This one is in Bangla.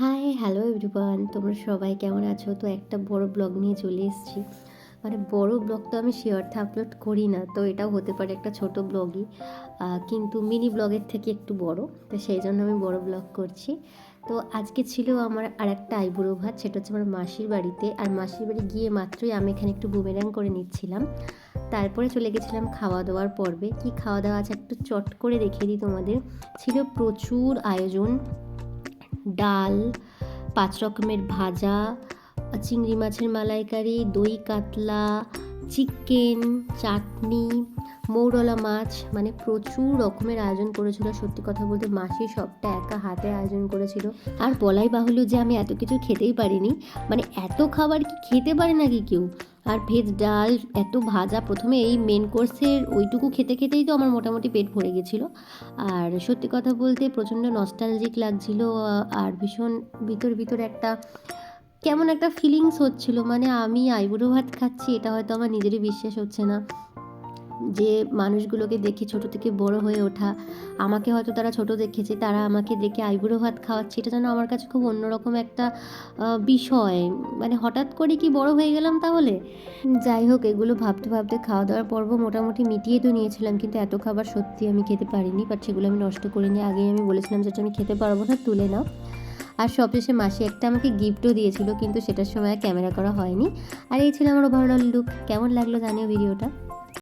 হাই হ্যালো এভরিওয়ান তোমরা সবাই কেমন আছো? তো একটা বড় ব্লগ নিয়ে চলে এসেছি। মানে বড় ব্লগ তো আমি শিওরতে আপলোড করি না, তো এটাও হতে পারে একটা ছোট ব্লগই কিন্তু মিনি ব্লগের থেকে একটু বড়, তো সেই জন্য আমি বড় ব্লগ করছি। তো আজকে ছিল আমার আর একটা আইবুড়ো ভাত, সেটা হচ্ছে আমার মাসির বাড়িতে। আর মাসির বাড়ি গিয়ে মাত্রই আমি এখানে একটু বুমেরাং করে নিচ্ছিলাম। তারপরে চলে গেছিলাম খাওয়া দাওয়ার পর্বে। কি খাওয়া দাওয়া আছে একটু চট করে দেখিয়ে দিই তোমাদের। ছিল প্রচুর আয়োজন। ডাল, পাঁচ রকমের ভাজা, চিংড়ি মাছের মালাইকারি, দই কাতলা, চিকেন, চাটনি, মৌরলা মাছ। মানে প্রচুর রকমের আয়োজন করেছিল। সত্যি কথা বলতে মাসি সবটা একা হাতে আয়োজন করেছিল। আর বলাই বাহুল্য যে আমি এত কিছু খেতেই পারিনি। মানে এত খাবার কি খেতে পারে নাকি কেউ? আর ভেজ ডাল এত ভাজা। প্রথমে এই মেন কোর্সের ওইটুকু খেতে খেতেই তো আমার মোটামুটি পেট ভরে গেছিল। আর সত্যি কথা বলতে প্রচণ্ড নস্টালজিক লাগছিল আর ভীষণ ভিতর ভিতর একটা কেমন একটা ফিলিংস হচ্ছিল। মানে আমি আইবুড়ো ভাত খাচ্ছি, এটা হয়তো আমার নিজেরই বিশ্বাস হচ্ছে না। যে মানুষগুলোকে দেখে ছোট থেকে বড় হয়ে ওঠা, আমাকে হয়তো তারা ছোট দেখেছে, তারা আমাকে দেখে আইবুড়ো ভাত খাওয়াচ্ছে, এটা যেন আমার কাছে খুব অন্যরকম একটা বিষয়। মানে হঠাৎ করে কি বড় হয়ে গেলাম তাহলে? যাই হোক, এগুলো ভাবতে ভাবতে খাওয়া দাওয়ার পর্ব মোটামুটি মিটিয়ে তো নিয়েছিলাম, কিন্তু এত খাবার সত্যি আমি খেতে পারিনি বাট সেগুলো আমি নষ্ট করিনি। আগেই আমি বলেছিলাম যেটা আমি খেতে পারব না, তুলে নাও। আর সবশেষে মাসি একটা আমাকে গিফটও দিয়েছিল, কিন্তু সেটার সময় ক্যামেরা করা হয়নি। আর এই ছিল আমার ওভারঅল লুক কেমন লাগল জানিও ভিডিওটা